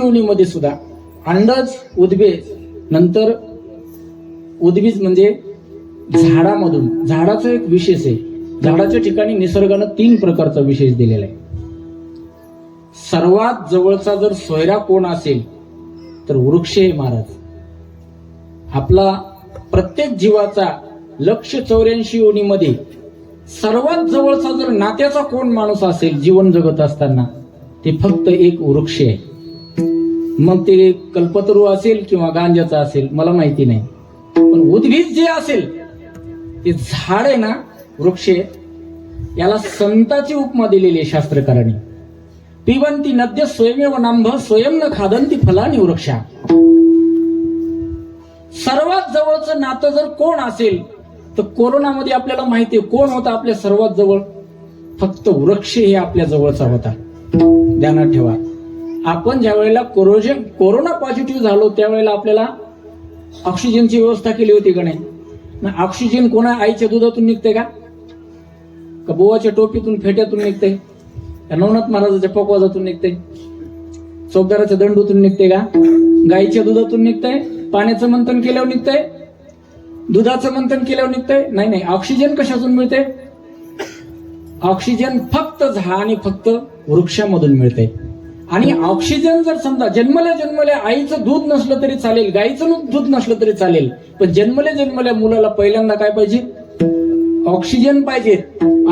अंडज सुद्धा. अंडज उद्भिज नंतर उद्बीज म्हणजे झाडामधून. झाडाचा एक विशेष आहे. झाडाच्या ठिकाणी निसर्गानं तीन प्रकारचा विशेष दिलेला आहे. सर्वात जवळचा जर सोयरा कोण असेल तर वृक्ष हे महाराज. आपला प्रत्येक जीवाचा लक्ष चौऱ्याऐंशी ओणीमध्ये सर्वात जवळचा जर नात्याचा कोण माणूस असेल जीवन जगत असताना ते फक्त एक वृक्ष आहे. मग ते कल्पतरू असेल किंवा गांजाचा असेल मला माहिती नाही. पण उद्भिज जे असेल ते झाड आहे ना वृक्ष याला संताची उपमा दिलेली आहे शास्त्रकारांनी. पिबंती नद्य स्वयमेव नांभ स्वयं न खादंती फलानी वृक्षा. सर्वात जवळचं नातं जर कोण असेल तर कोरोनामध्ये आपल्याला माहिती आहे कोण होता आपल्या सर्वात जवळ? फक्त वृक्ष हे आपल्या जवळचा होता. ध्यानात ठेवा. आपण ज्या वेळेला कोरोजन कोरोना पॉझिटिव्ह झालो त्यावेळेला आपल्याला ऑक्सिजनची व्यवस्था केली होती का नाही? ना ऑक्सिजन कोणा आईच्या दुधातून निघते का? का बोवाच्या टोपीतून फेट्यातून निघते? का नवनाथ महाराजाच्या पकवाजातून निघते? चौकदाराच्या दंडूतून निघते का? गाईच्या दुधातून निघतंय पाण्याचं मंथन केल्यावर निघतंय दुधाचं मंथन केल्यावर निघतंय नाही नाही. ऑक्सिजन कशातून मिळते? ऑक्सिजन फक्त झा आणि फक्त वृक्षामधून मिळते. आणि ऑक्सिजन जर समजा जन्मल्या जन्मल्या आईचं दूध नसलं तरी चालेल गाईचं दूध नसलं तरी चालेल पण जन्मल्या जन्मल्या मुलाला पहिल्यांदा काय पाहिजे? ऑक्सिजन पाहिजे.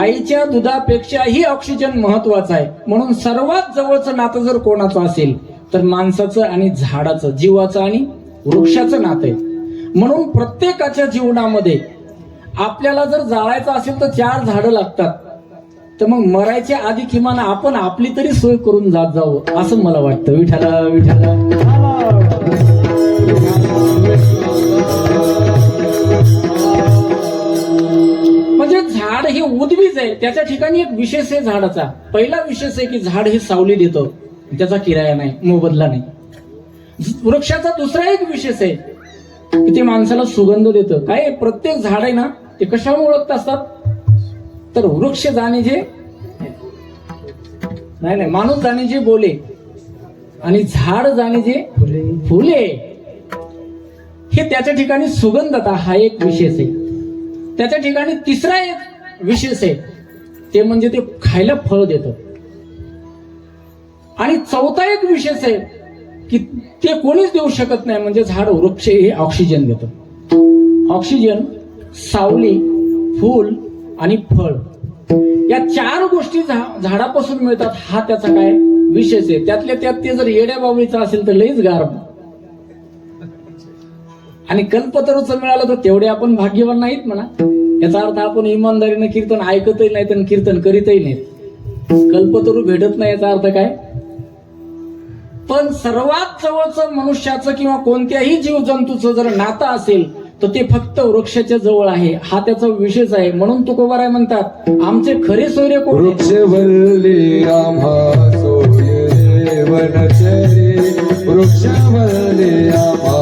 आईच्या दुधापेक्षाही ऑक्सिजन महत्त्वाचा आहे. म्हणून सर्वात जवळचं नातं जर कोणाचं असेल तर माणसाचं आणि झाडाचं जीवाचं आणि वृक्षाचं नातं आहे. म्हणून प्रत्येकाच्या जीवनामध्ये आपल्याला जर जाळायचं असेल तर चार झाडं लागतात. तर मग मरायच्या आधी किमान आपण आपली तरी सोय करून जात जावं असं मला वाटतं. विठाला विठाला म्हणजे झाड हे उद्वीज आहे. त्याच्या ठिकाणी एक विशेष आहे झाडाचा. पहिला विशेष आहे की झाड हे सावली देतं त्याचा किराया नाही मोबदला नाही. वृक्षाचा दुसरा एक विशेष आहे ते माणसाला सुगंध देतं. काय प्रत्येक झाड आहे ना ते कशामुळे ओळखत असतात? तर वृक्ष जाणे जे नाही नाही माणूस जाणे जे बोले आणि झाड जाणे जे फुले. हे त्याच्या ठिकाणी सुगंधता हा एक विशेष आहे. त्याच्या ठिकाणी तिसरा एक विशेष आहे. ते म्हणजे ते खायला फळ देतं. आणि चौथा एक विशेष आहे की ते कोणीच देऊ शकत नाही म्हणजे झाड वृक्ष हे ऑक्सिजन देतं. ऑक्सिजन सावली फूल आणि फळ. या चार गोष्टी झाडापासून मिळतात हा त्याचा काय विशेष आहे. त्यातल्या त्यात ते जर येड्या बाबळीचा असेल तर लईच गार आणि कल्पतरूचं मिळालं तर तेवढे आपण भाग्यवान नाहीत म्हणा. याचा अर्थ आपण इमानदारीनं कीर्तन ऐकतही नाहीत आणि कीर्तन करीतही नाहीत. कल्पतरू भेटत नाही याचा अर्थ काय? पण सर्वात जवळचं मनुष्याचं किंवा कोणत्याही जीवजंतूचं जर नातं असेल तर ते फक्त वृक्षाच्या जवळ आहे. हा त्याचा विशेष आहे. म्हणून तुकोबाराय म्हणतात आमचे खरे सोयरे कोण वृक्ष वृक्षवल्ली आम्हा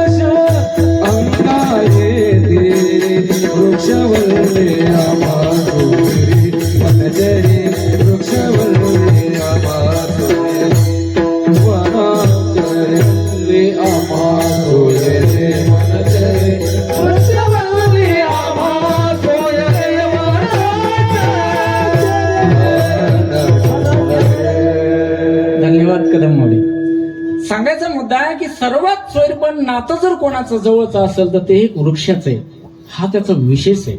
सांगायचा मुद्दा आहे की सर्वात सोयरपण नातं जर कोणाचं जवळचं असेल तर ते एक वृक्षाचं आहे. हा त्याचा विशेष आहे.